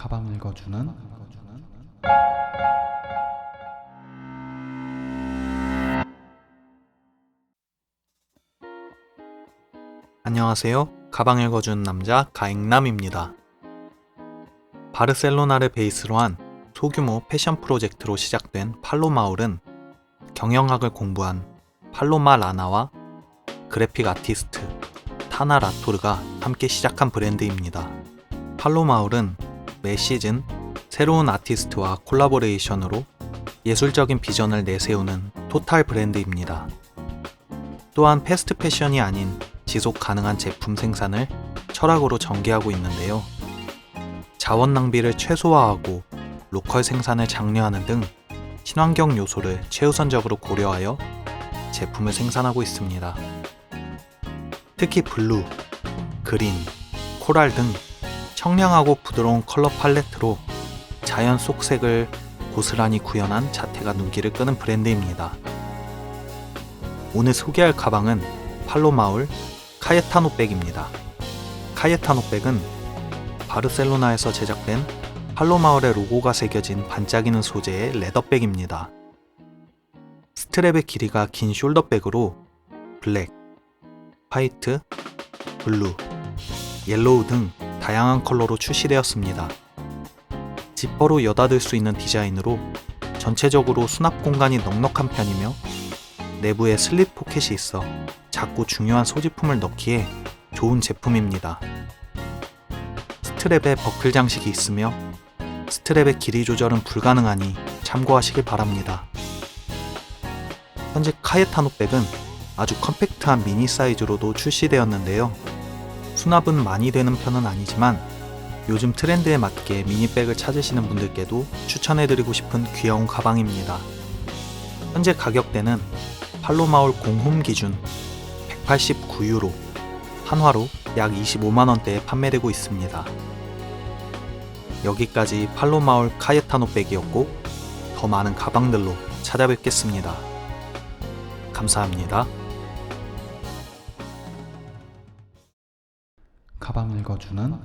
가방 읽어주는 안녕하세요. 가방 읽어준 남자 가익남입니다. 바르셀로나를 베이스로 한 소규모 패션 프로젝트로 시작된 팔로마울은 경영학을 공부한 팔로마 라나와 그래픽 아티스트 타나 라토르가 함께 시작한 브랜드입니다. 팔로마울은 매 시즌 새로운 아티스트와 콜라보레이션으로 예술적인 비전을 내세우는 토탈 브랜드입니다. 또한 패스트 패션이 아닌 지속 가능한 제품 생산을 철학으로 전개하고 있는데요. 자원 낭비를 최소화하고 로컬 생산을 장려하는 등 친환경 요소를 최우선적으로 고려하여 제품을 생산하고 있습니다. 특히 블루, 그린, 코랄 등 청량하고 부드러운 컬러 팔레트로 자연 속색을 고스란히 구현한 자태가 눈길을 끄는 브랜드입니다. 오늘 소개할 가방은 팔로마울 카예타노 백입니다. 카예타노 백은 바르셀로나에서 제작된 팔로마울의 로고가 새겨진 반짝이는 소재의 레더백입니다. 스트랩의 길이가 긴 숄더백으로 블랙, 화이트, 블루, 옐로우 등 다양한 컬러로 출시되었습니다. 지퍼로 여닫을 수 있는 디자인으로 전체적으로 수납 공간이 넉넉한 편이며 내부에 슬립 포켓이 있어 작고 중요한 소지품을 넣기에 좋은 제품입니다. 스트랩에 버클 장식이 있으며 스트랩의 길이 조절은 불가능하니 참고하시길 바랍니다. 현재 카예타노 백은 아주 컴팩트한 미니 사이즈로도 출시되었는데요. 수납은 많이 되는 편은 아니지만 요즘 트렌드에 맞게 미니백을 찾으시는 분들께도 추천해드리고 싶은 귀여운 가방입니다. 현재 가격대는 팔로마울 공홈 기준 189유로, 한화로 약 25만원대에 판매되고 있습니다. 여기까지 팔로마울 카예타노 백이었고, 더 많은 가방들로 찾아뵙겠습니다. 감사합니다. 가방 읽어주는